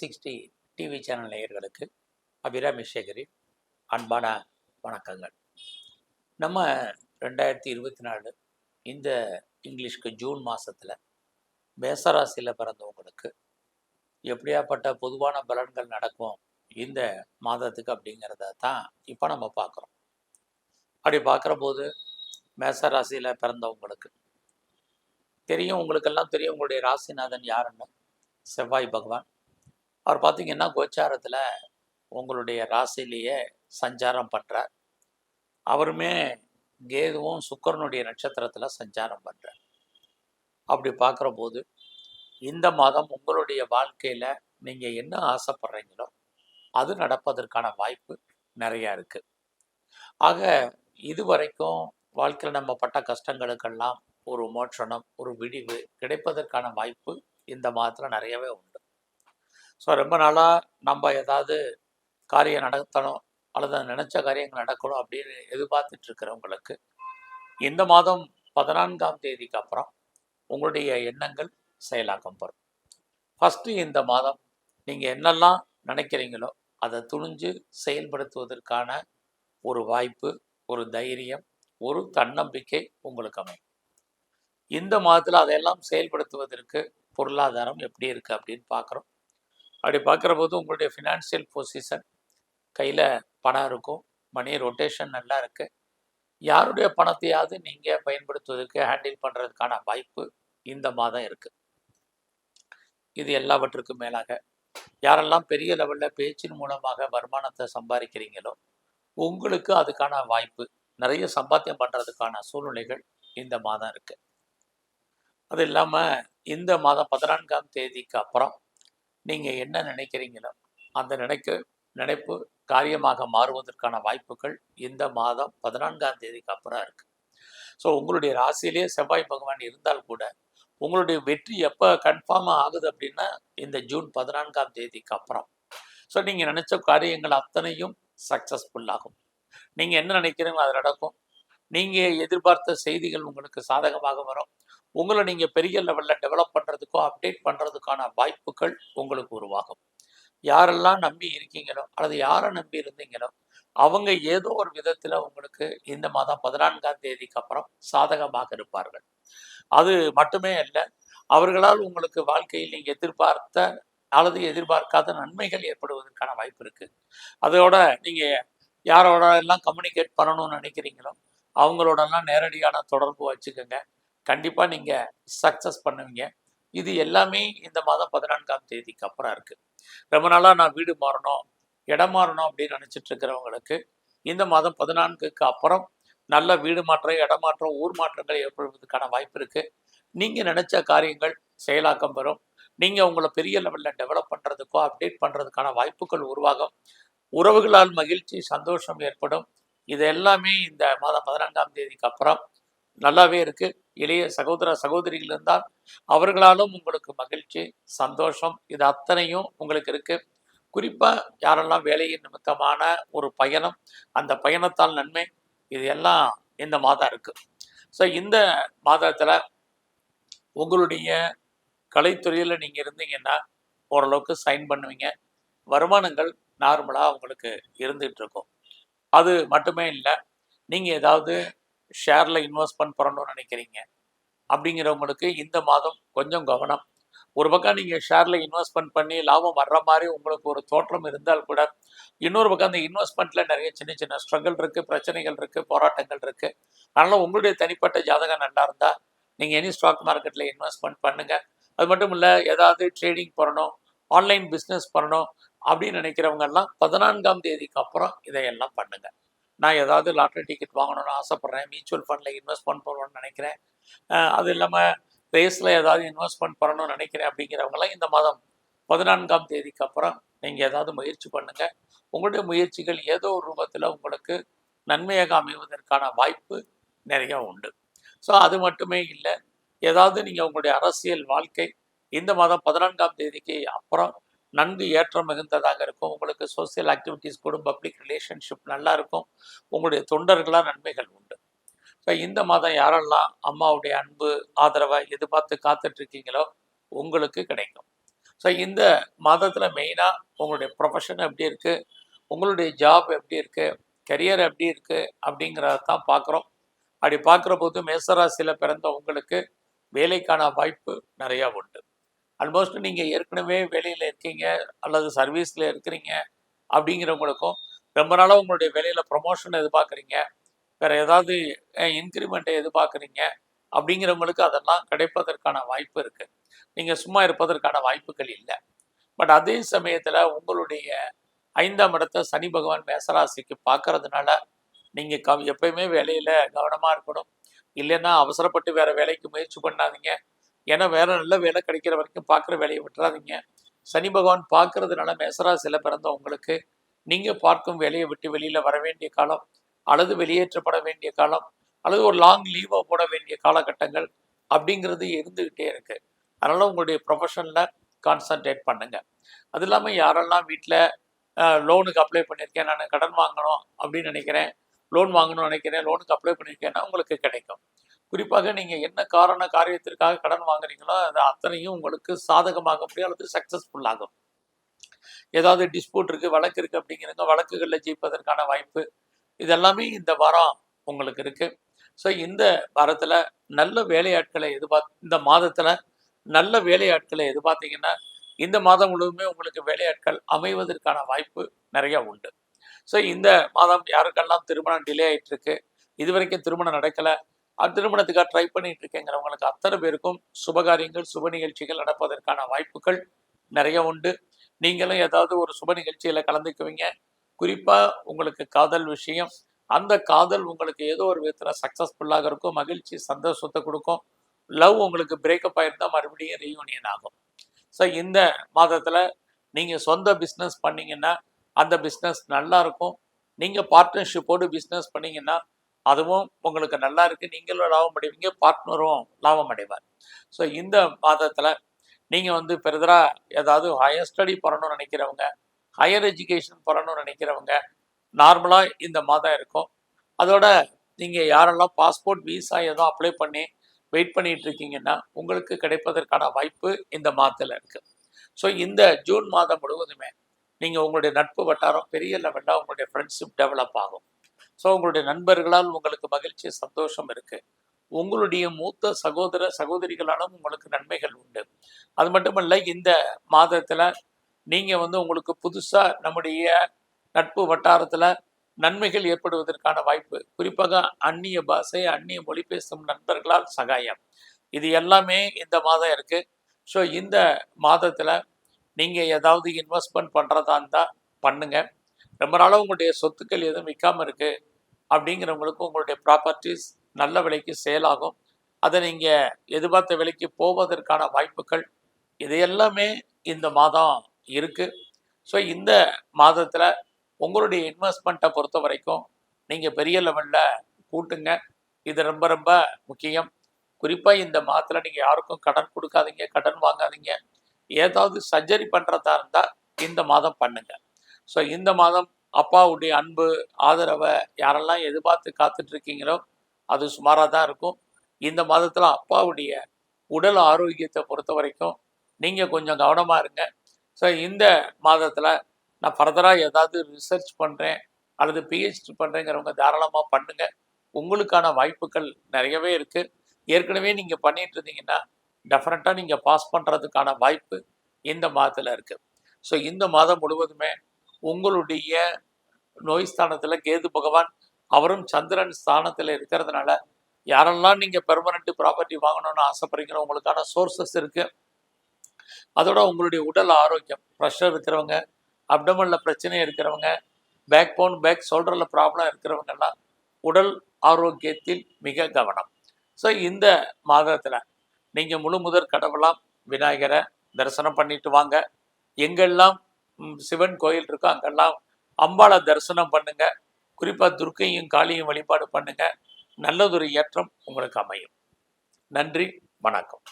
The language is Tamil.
சிக்ஸ்டி டிவி சேனல் நேயர்களுக்கு அபிராமி சேகரின் அன்பான வணக்கங்கள். நம்ம ரெண்டாயிரத்தி இருபத்தி நாலு இந்த இங்கிலீஷ்க்கு ஜூன் மாதத்தில் மேசராசியில் பிறந்தவங்களுக்கு எப்படியாப்பட்ட பொதுவான பலன்கள் நடக்கும் இந்த மாதத்துக்கு அப்படிங்கிறத தான் இப்போ நம்ம பார்க்குறோம். அப்படி பார்க்குற போது மேசராசியில் பிறந்தவங்களுக்கு தெரியும் உங்களுக்கெல்லாம் தெரியும் உங்களுடைய ராசிநாதன் யாருன்னு? செவ்வாய் பகவான். அவர் பார்த்தீங்கன்னா கோச்சாரத்தில் உங்களுடைய ராசிலேயே சஞ்சாரம் பண்ணுறார் அவருமே கேதுவும் சுக்கரனுடைய நட்சத்திரத்தில் சஞ்சாரம் பண்ணுறார் அப்படி பார்க்குற போது இந்த மாதம் உங்களுடைய வாழ்க்கையில் நீங்கள் என்ன ஆசைப்படுறீங்களோ அது நடப்பதற்கான வாய்ப்பு நிறையா இருக்குது ஆக இது வரைக்கும் வாழ்க்கையில் நம்ம பட்ட கஷ்டங்களுக்கெல்லாம் ஒரு மோட்சணம் ஒரு விடிவு கிடைப்பதற்கான வாய்ப்பு இந்த மாதத்தில் நிறையவே உண்டு. ஸோ ரொம்ப நாளாக நம்ம ஏதாவது காரியம் நடத்தணும் அல்லது நினச்ச காரியங்கள் நடக்கணும் அப்படின்னு எதிர்பார்த்துட்ருக்கிறவங்களுக்கு இந்த மாதம் பதினான்காம் தேதிக்கு அப்புறம் உங்களுடைய எண்ணங்கள் செயலாக்கம் பெறும் ஃபஸ்ட்டு இந்த மாதம் நீங்கள் என்னெல்லாம் நினைக்கிறீங்களோ அதை துணிஞ்சு செயல்படுத்துவதற்கான ஒரு வாய்ப்பு ஒரு தைரியம் ஒரு தன்னம்பிக்கை உங்களுக்கு அமையும். இந்த மாதத்தில் அதையெல்லாம் செயல்படுத்துவதற்கு பொருளாதாரம் எப்படி இருக்குது அப்படின்னு பார்க்குறோம். அப்படி பார்க்குற போது உங்களுடைய ஃபினான்ஷியல் பொசிஷன் கையில் பணம் இருக்கும். மணி ரொட்டேஷன் நல்லா இருக்குது யாருடைய பணத்தையாவது நீங்கள் பயன்படுத்துவதற்கு ஹேண்டில் பண்ணுறதுக்கான வாய்ப்பு இந்த மாதம் இருக்குது இது எல்லாவற்றுக்கும் மேலாக யாரெல்லாம் பெரிய லெவலில் பேச்சின் மூலமாக வருமானத்தை சம்பாதிக்கிறீங்களோ உங்களுக்கு அதுக்கான வாய்ப்பு நிறைய சம்பாத்தியம் பண்ணுறதுக்கான சூழ்நிலைகள் இந்த மாதம் இருக்குது அது இல்லாமல் இந்த மாதம் பதினான்காம் தேதிக்கு அப்புறம் நீங்கள் என்ன நினைக்கிறீங்களோ அந்த நினைக்க நினைப்பு காரியமாக மாறுவதற்கான வாய்ப்புகள் இந்த மாதம் பதினான்காம் தேதிக்கு அப்புறம் இருக்குது ஸோ உங்களுடைய ராசியிலே செவ்வாய் பகவான் இருந்தால் கூட உங்களுடைய வெற்றி எப்போ கன்ஃபார்மாக ஆகுது அப்படின்னா இந்த ஜூன் பதினான்காம் தேதிக்கு அப்புறம். ஸோ நீங்கள் நினச்ச காரியங்கள் அத்தனையும் சக்ஸஸ்ஃபுல்லாகும் நீங்கள் என்ன நினைக்கிறீங்களோ அது நடக்கும். நீங்கள் எதிர்பார்த்த செய்திகள் உங்களுக்கு சாதகமாக வரும். உங்களை நீங்கள் பெரிய லெவலில் டெவலப் பண்ணுறதுக்கோ அப்டேட் பண்ணுறதுக்கான வாய்ப்புகள் உங்களுக்கு உருவாகும். யாரெல்லாம் நம்பி இருக்கீங்களோ அல்லது யாரை நம்பி இருந்தீங்களோ அவங்க ஏதோ ஒரு விதத்தில் உங்களுக்கு இந்த மாதம் பதினான்காம் தேதிக்கு அப்புறம் சாதகமாக இருப்பார்கள். அது மட்டுமே இல்லை அவர்களால் உங்களுக்கு வாழ்க்கையில் நீங்கள் எதிர்பார்த்த அல்லது எதிர்பார்க்காத நன்மைகள் ஏற்படுவதற்கான வாய்ப்பு இருக்குது அதோட நீங்கள் யாரோட எல்லாம் கம்யூனிகேட் பண்ணணும்னு நினைக்கிறீங்களோ அவங்களோடலாம் நேரடியான தொடர்பு வச்சுக்கோங்க. கண்டிப்பாக நீங்கள் சக்ஸஸ் பண்ணுவீங்க. இது எல்லாமே இந்த மாதம் பதினான்காம் தேதிக்கு அப்புறம் இருக்குது ரொம்ப நாளாக நான் வீடு மாறணும் இடம் மாறணும் அப்படின்னு நினச்சிட்டு இருக்கிறவங்களுக்கு இந்த மாதம் பதினான்குக்கு அப்புறம் நல்ல வீடு மாற்றம் இடம் மாற்றம் ஊர் மாற்றங்கள் ஏற்படுவதற்கான வாய்ப்பு இருக்குது நீங்கள் நினச்ச காரியங்கள் செயலாக்கம் பெறும். நீங்கள் உங்களை பெரிய லெவலில் டெவலப் பண்ணுறதுக்கோ அப்டேட் பண்ணுறதுக்கான வாய்ப்புகள் உருவாகும். உறவுகளால் மகிழ்ச்சி சந்தோஷம் ஏற்படும். இது எல்லாமே இந்த மாதம் பதினான்காம் தேதிக்கு அப்புறம் நல்லாவே இருக்குது இளைய சகோதர சகோதரிகள் இருந்தால் அவர்களாலும் உங்களுக்கு மகிழ்ச்சி சந்தோஷம் இது அத்தனையும் உங்களுக்கு இருக்குது குறிப்பாக யாரெல்லாம் வேலையின் நிமித்தமான ஒரு பயணம் அந்த பயணத்தால் நன்மை இது எல்லாம் இந்த மாதம் இருக்குது ஸோ இந்த மாதத்தில் உங்களுடைய கலைத்துறையில் நீங்கள் இருந்தீங்கன்னா ஓரளவுக்கு சைன் பண்ணுவீங்க. வருமானங்கள் நார்மலாக உங்களுக்கு இருந்துகிட்டு இருக்கும். அது மட்டுமே இல்லை நீங்கள் ஏதாவது ஷேரில் இன்வெஸ்ட்மெண்ட் பண்ணணும்னு நினைக்கிறீங்க அப்படிங்கிறவங்களுக்கு இந்த மாதம் கொஞ்சம் கவனம். ஒரு பக்கம் நீங்கள் ஷேரில் இன்வெஸ்ட்மெண்ட் பண்ணி லாபம் வர்ற மாதிரி உங்களுக்கு ஒரு தோற்றம் இருந்தால் கூட இன்னொரு பக்கம் அந்த இன்வெஸ்ட்மெண்ட்டில் நிறைய சின்ன சின்ன ஸ்ட்ரகிள் இருக்குது பிரச்சனைகள் இருக்குது போராட்டங்கள் இருக்குது அதனால் உங்களுடைய தனிப்பட்ட ஜாதகம் நல்லா இருந்தால் நீங்கள் எனி ஸ்டாக் மார்க்கெட்டில் இன்வெஸ்ட்மெண்ட் பண்ணுங்கள் அது மட்டும் இல்லை ஏதாவது ட்ரேடிங் பண்ணணும் ஆன்லைன் பிஸ்னஸ் பண்ணணும் அப்படின்னு நினைக்கிறவங்கெல்லாம் பதினான்காம் தேதிக்கு அப்புறம் இதையெல்லாம் பண்ணுங்கள் நான் ஏதாவது லாட்ரி டிக்கெட் வாங்கணும்னு ஆசைப்பட்றேன். மியூச்சுவல் ஃபண்டில் இன்வெஸ்ட்மெண்ட் பண்ணணும்னு நினைக்கிறேன். அது இல்லாமல் ரேஸில் ஏதாவது இன்வெஸ்ட்மெண்ட் பண்ணணும்னு நினைக்கிறேன் அப்படிங்கிறவங்களாம் இந்த மாதம் பதினான்காம் தேதிக்கு அப்புறம் நீங்கள் ஏதாவது முயற்சி பண்ணுங்கள் உங்களுடைய முயற்சிகள் ஏதோ ஒரு ரூபத்தில் உங்களுக்கு நன்மையாக அமைவதற்கான வாய்ப்பு நிறைய உண்டு. ஸோ அது மட்டுமே இல்லை. ஏதாவது நீங்கள் உங்களுடைய அரசியல் வாழ்க்கை இந்த மாதம் பதினான்காம் தேதிக்கு அப்புறம் நன்கு ஏற்றம் மிகுந்ததாக இருக்கும். உங்களுக்கு சோசியல் ஆக்டிவிட்டீஸ் கூட பப்ளிக் ரிலேஷன்ஷிப் நல்லா இருக்கும். உங்களுடைய தொண்டர்களாக நன்மைகள் உண்டு. ஸோ இந்த மாதம் யாரெல்லாம் அம்மாவுடைய அன்பு ஆதரவை எதிர்பார்த்து காத்துட்ருக்கீங்களோ உங்களுக்கு கிடைக்கும். ஸோ இந்த மாதத்தில் மெயினாக உங்களுடைய ப்ரொஃபஷன் எப்படி இருக்குது உங்களுடைய ஜாப் எப்படி இருக்குது கரியர் எப்படி இருக்குது அப்படிங்கிறத தான் பார்க்குறோம். அப்படி பார்க்குற போது மேசராசியில் பிறந்த உங்களுக்கு வேலைக்கான வாய்ப்பு நிறையா உண்டு. ஆல்மோஸ்ட் நீங்கள் ஏற்கனவே வேலையில் இருக்கீங்க அல்லது சர்வீஸில் இருக்கிறீங்க அப்படிங்கிறவங்களுக்கும் ரொம்ப நாளாக உங்களுடைய வேலையில் ப்ரொமோஷன் எதிர்பார்க்குறீங்க. வேறு ஏதாவது இன்க்ரிமெண்ட்டை எதிர்பார்க்குறீங்க அப்படிங்கிறவங்களுக்கு அதெல்லாம் கிடைப்பதற்கான வாய்ப்பு இருக்குது நீங்கள் சும்மா இருப்பதற்கான வாய்ப்புகள் இல்லை. பட் அதே சமயத்தில் உங்களுடைய ஐந்தாம் இடத்தை சனி பகவான் மேசராசிக்கு பார்க்கறதுனால நீங்கள் கவ எப்பயுமே வேலையில் கவனமாக இருக்கணும். இல்லைன்னா அவசரப்பட்டு வேறு வேலைக்கு முயற்சி பண்ணாதீங்க. ஏன்னா வேற நல்ல வேலை கிடைக்கிற வரைக்கும் பார்க்குற வேலையை விட்டுறாதீங்க. சனி பகவான் பார்க்கறதுனால மேசராசியில் பிறந்த உங்களுக்கு நீங்கள் பார்க்கும் வேலையை விட்டு வெளியில் வர வேண்டிய காலம் அல்லது வெளியேற்றப்பட வேண்டிய காலம் அல்லது ஒரு லாங் லீவாக போட வேண்டிய காலகட்டங்கள் அப்படிங்கிறது இருந்துக்கிட்டே இருக்கு. அதனால் உங்களுடைய ப்ரொஃபஷனில் கான்சன்ட்ரேட் பண்ணுங்க. அது இல்லாமல் யாரெல்லாம் வீட்டில் லோனுக்கு அப்ளை பண்ணியிருக்கேன் நான் கடன் வாங்கணும் அப்படின்னு நினைக்கிறேன் லோன் வாங்கணும்னு நினைக்கிறேன் லோனுக்கு அப்ளை பண்ணியிருக்கேன்னா உங்களுக்கு கிடைக்கும். குறிப்பாக நீங்கள் என்ன காரண காரியத்திற்காக கடன் வாங்குறீங்களோ அது அத்தனையும் உங்களுக்கு சாதகமாக முடியும் அல்லது சக்ஸஸ்ஃபுல்லாகும் ஏதாவது டிஸ்பியூட் இருக்குது வழக்கு இருக்குது அப்படிங்கிறங்க வழக்குகளில் ஜெயிப்பதற்கான வாய்ப்பு இதெல்லாமே இந்த வாரம் உங்களுக்கு இருக்குது ஸோ இந்த வாரத்தில் நல்ல வேலையாட்களை எதிர்பார்த்து இந்த மாதத்தில் நல்ல வேலையாட்களை எதிர்பார்த்தீங்கன்னா இந்த மாதம் முழுவதுமே உங்களுக்கு வேலையாட்கள் அமைவதற்கான வாய்ப்பு நிறைய உண்டு. ஸோ இந்த மாதம் யாருக்கெல்லாம் திருமணம் டிலே ஆயிட்டு இருக்கு இது வரைக்கும் திருமணம் நடக்கலை திருமணத்துக்காக ட்ரை பண்ணிட்டு இருக்கேங்கிறவங்களுக்கு அத்தனை பேருக்கும் சுபகாரியங்கள் சுப நிகழ்ச்சிகள் நடப்பதற்கான வாய்ப்புகள் நிறைய உண்டு. நீங்களும் ஏதாவது ஒரு சுப நிகழ்ச்சியில் கலந்துக்குவீங்க. குறிப்பாக உங்களுக்கு காதல் விஷயம். அந்த காதல் உங்களுக்கு ஏதோ ஒரு விதத்தில் சக்ஸஸ்ஃபுல்லாக இருக்கும் மகிழ்ச்சி சந்தோஷத்தை கொடுக்கும். லவ் உங்களுக்கு பிரேக்கப் ஆயிருந்தால் மறுபடியும் ரீயூனியன் ஆகும். ஸோ இந்த மாதத்தில் நீங்கள் சொந்த பிஸ்னஸ் பண்ணீங்கன்னா அந்த பிஸ்னஸ் நல்லா இருக்கும். நீங்கள் பார்ட்னர்ஷிப்போடு பிஸ்னஸ் பண்ணீங்கன்னா அதுவும் உங்களுக்கு நல்லா இருக்கு நீங்களும் லாபம் அடைவீங்க பார்ட்னரும் லாபம் அடைவார். ஸோ இந்த மாதத்தில் நீங்கள் வந்து பெருதராக ஏதாவது ஹையர் ஸ்டடி பண்ணணும்னு நினைக்கிறவங்க ஹையர் எஜுகேஷன் பண்ணணும்னு நினைக்கிறவங்க நார்மலாக இந்த மாதம் இருக்கும். அதோட நீங்கள் யாரெல்லாம் பாஸ்போர்ட் விசா ஏதோ அப்ளை பண்ணி வெயிட் பண்ணிட்டு இருக்கீங்கன்னா உங்களுக்கு கிடைப்பதற்கான வாய்ப்பு இந்த மாதத்தில் இருக்குது ஸோ இந்த ஜூன் மாதம் முழுவதுமே நீங்கள் உங்களுடைய நட்பு வட்டாரம் பெரிய லெவலில் உங்களுடைய ஃப்ரெண்ட்ஷிப் டெவலப் ஆகும். ஸோ உங்களுடைய நண்பர்களால் உங்களுக்கு மகிழ்ச்சி சந்தோஷம் இருக்குது உங்களுடைய மூத்த சகோதர சகோதரிகளாலும் உங்களுக்கு நன்மைகள் உண்டு. அது மட்டுமல்ல இந்த மாதத்தில் நீங்கள் வந்து உங்களுக்கு புதுசாக நம்முடைய நட்பு வட்டாரத்தில் நன்மைகள் ஏற்படுவதற்கான வாய்ப்பு குறிப்பாக அந்நிய பாஷை அந்நிய மொழி பேசும் நண்பர்களால் சகாயம். இது எல்லாமே இந்த மாதம் இருக்குது ஸோ இந்த மாதத்தில் நீங்கள் ஏதாவது இன்வெஸ்ட்மெண்ட் பண்ணுறதா இருந்தால் பண்ணுங்கள் ரொம்ப நாளாக உங்களுடைய சொத்துக்கள் எதுவும் விற்காமல் இருக்குது அப்படிங்கிறவங்களுக்கு உங்களுடைய ப்ராப்பர்ட்டிஸ் நல்ல விலைக்கு சேல் ஆகும். அதை நீங்கள் எதிர்பார்த்த விலைக்கு போவதற்கான வாய்ப்புகள் இது எல்லாமே இந்த மாதம் இருக்குது ஸோ இந்த மாதத்தில் உங்களுடைய இன்வெஸ்ட்மெண்ட்டை பொறுத்த வரைக்கும் நீங்கள் பெரிய லெவலில் கூட்டுங்க. இது ரொம்ப ரொம்ப முக்கியம். குறிப்பாக இந்த மாதத்தில் நீங்கள் யாருக்கும் கடன் கொடுக்காதீங்க கடன் வாங்காதீங்க. ஏதாவது சர்ஜரி பண்ணுறதா இருந்தால் இந்த மாதம் பண்ணுங்கள் ஸோ இந்த மாதம் அப்பாவுடைய அன்பு ஆதரவை யாரெல்லாம் எதிர்பார்த்து காத்துட்டு இருக்கீங்களோ அது சுமாராக தான் இருக்கும். இந்த மாதத்தில் அப்பாவுடைய உடல் ஆரோக்கியத்தை பொறுத்த வரைக்கும் நீங்கள் கொஞ்சம் கவனமாக இருங்க. ஸோ இந்த மாதத்தில் நான் ஃபர்தராக ஏதாவது ரிசர்ச் பண்ணுறேன் அல்லது பிஹெச்டி பண்ணுறேங்கிறவங்க தாராளமாக பண்ணுங்க. உங்களுக்கான வாய்ப்புகள் நிறையவே இருக்குது ஏற்கனவே நீங்கள் பண்ணிட்டு இருந்தீங்கன்னா டெஃபினட்டாக நீங்கள் பாஸ் பண்ணுறதுக்கான வாய்ப்பு இந்த மாதத்தில் இருக்குது ஸோ இந்த மாதம் முழுவதுமே உங்களுடைய நோய் ஸ்தானத்தில் கேது பகவான் அவரும் சந்திரன் ஸ்தானத்தில் இருக்கிறதுனால யாரெல்லாம் நீங்கள் பெர்மனண்ட் ப்ராப்பர்ட்டி வாங்கணும்னு ஆசைப்படுறீங்களோ உங்களுக்கான சோர்சஸ் இருக்குது அதோட உங்களுடைய உடல் ஆரோக்கியம் ப்ரெஷர் இருக்கிறவங்க அப்டமனில் பிரச்சனை இருக்கிறவங்க பேக் போன் பேக் ஷோல்டரில் ப்ராப்ளம் இருக்கிறவங்கெல்லாம் உடல் ஆரோக்கியத்தில் மிக கவனம். ஸோ இந்த மாதத்தில் நீங்கள் முழு முதற் கடவுளாம் விநாயகரை தரிசனம் பண்ணிட்டு வாங்க. எங்கெல்லாம் சிவன் கோயில் இருக்கோ அங்கெல்லாம் அம்பாளை தரிசனம் பண்ணுங்க. குறிப்பாக துர்க்கையும் காளியும் வழிபாடு பண்ணுங்க. நல்லதொரு ஏற்றம் உங்களுக்கு அமையும். நன்றி வணக்கம்.